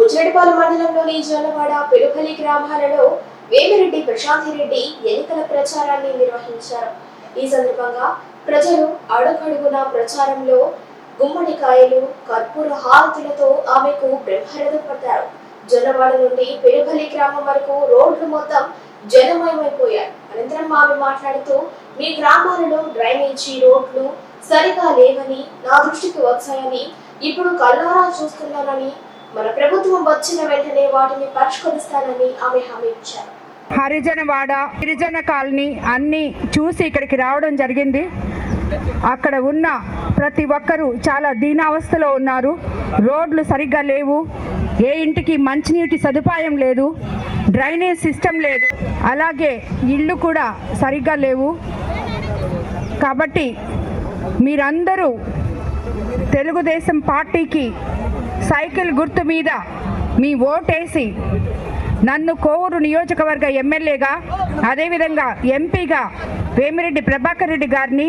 ముచ్చడిపాలెం మండలంలోని జొన్నవాడ పెరుపల్లి గ్రామాలలో వేమిరెడ్డి ప్రశాంతి రెడ్డి ఎన్నికల ప్రచారాన్ని నిర్వహించారు. ఈ సందర్భంగా ప్రజలు అడుగడుగున ప్రచారంలో గుమ్మడికాయలు కర్పూర హారతులతో ఆమెకు బ్రహ్మరథం పట్టారు. జొన్నవాడ నుండి పెరుపల్లి గ్రామం వరకు రోడ్లు మొత్తం జనమయమైపోయాయి అనంతరం ఆమె మాట్లాడుతూ మీ గ్రామాలలో డ్రైనేజీ రోడ్లు సరిగా లేవని నా దృష్టికి వచ్చాయని ఇప్పుడు కల్లారా చూస్తున్నానని మన ప్రభుత్వం వచ్చిన వెంటనే వాటిని పరిష్కరిస్తానని ఆమె హామీ ఇచ్చారు. హరిజనవాడ గిరిజన కాలనీ అన్నీ చూసి ఇక్కడికి రావడం జరిగింది. అక్కడ ఉన్న ప్రతి ఒక్కరూ చాలా దీనావస్థలో ఉన్నారు. రోడ్లు సరిగ్గా లేవు. ఏ ఇంటికి మంచినీటి సదుపాయం లేదు. డ్రైనేజ్ సిస్టమ్ లేదు. అలాగే ఇళ్ళు కూడా సరిగ్గా లేవు. కాబట్టి మీరందరూ తెలుగుదేశం పార్టీకి సైకిల్ గుర్తు మీద మీ ఓటేసి నన్ను కోవూరు నియోజకవర్గ ఎమ్మెల్యేగా అదేవిధంగా ఎంపీగా వేమిరెడ్డి ప్రభాకర్ రెడ్డి గారిని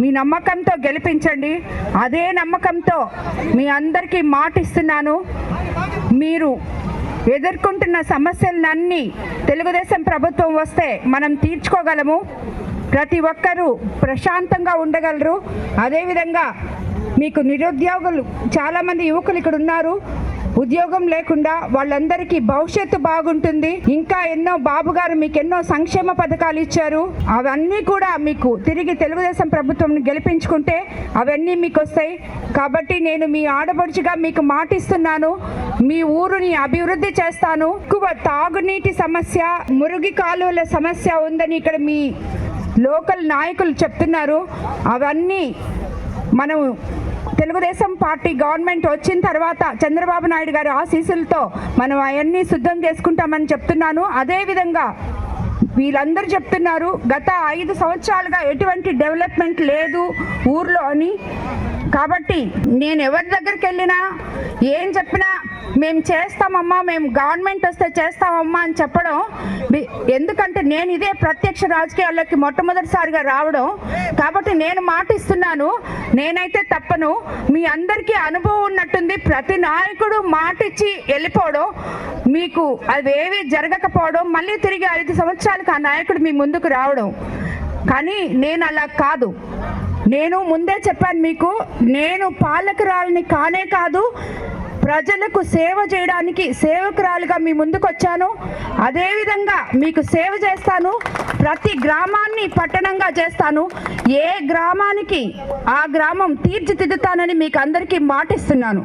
మీ నమ్మకంతో గెలిపించండి. అదే నమ్మకంతో మీ అందరికీ మాటిస్తున్నాను. మీరు ఎదుర్కొంటున్న సమస్యలన్నీ తెలుగుదేశం ప్రభుత్వం వస్తే మనం తీర్చుకోగలము. ప్రతి ఒక్కరూ ప్రశాంతంగా ఉండగలరు. అదేవిధంగా మీకు నిరుద్యోగులు చాలామంది యువకులు ఇక్కడ ఉన్నారు. ఉద్యోగం లేకుండా వాళ్ళందరికీ భవిష్యత్తు బాగుంటుంది. ఇంకా ఎన్నో బాబు గారు మీకు ఎన్నో సంక్షేమ పథకాలు ఇచ్చారు. అవన్నీ కూడా మీకు తిరిగి తెలుగుదేశం ప్రభుత్వం గెలిపించుకుంటే అవన్నీ మీకు వస్తాయి. కాబట్టి నేను మీ ఆడపడుచుగా మీకు మాటిస్తున్నాను. మీ ఊరుని అభివృద్ధి చేస్తాను. ఎక్కువ తాగునీటి సమస్య మురుగి కాలువల సమస్య ఉందని ఇక్కడ మీ లోకల్ నాయకులు చెప్తున్నారు. అవన్నీ మనం తెలుగుదేశం పార్టీ గవర్నమెంట్ వచ్చిన తర్వాత చంద్రబాబు నాయుడు గారి ఆశీస్సులతో మనం అవన్నీ సిద్ధం చేసుకుంటామని చెప్తున్నాను. అదేవిధంగా వీళ్ళందరూ చెప్తున్నారు గత ఐదు సంవత్సరాలుగా ఎటువంటి డెవలప్మెంట్ లేదు ఊర్లో అని. కాబట్టి నేను ఎవరి దగ్గరికి వెళ్ళినా ఏం చెప్పినా మేము చేస్తామమ్మా మేము గవర్నమెంట్ వస్తే చేస్తామమ్మా అని చెప్పడం ఎందుకంటే నేను ఇదే ప్రత్యక్ష రాజకీయాల్లోకి మొట్టమొదటిసారిగా రావడం. కాబట్టి నేను మాటిస్తున్నాను నేనైతే తప్పను మీ అందరికీ అనుభవం ఉన్నట్టుంది ప్రతి నాయకుడు మాటిచ్చి వెళ్ళిపోవడం మీకు అవేవి జరగకపోవడం మళ్ళీ తిరిగి ఐదు సంవత్సరాలకు ఆ నాయకుడు మీ ముందుకు రావడం. కానీ నేను అలా కాదు. నేను ముందే చెప్పాను మీకు నేను పాలకురాలని కానే కాదు ప్రజలకు సేవ చేయడానికి సేవకురాలుగా మీ ముందుకు వచ్చాను అదేవిధంగా మీకు సేవ చేస్తాను. ప్రతి గ్రామాన్ని పట్టణంగా చేస్తాను. ఏ గ్రామానికి ఆ గ్రామం తీర్చిదిద్దుతానని మీకు అందరికీ మాటిస్తున్నాను.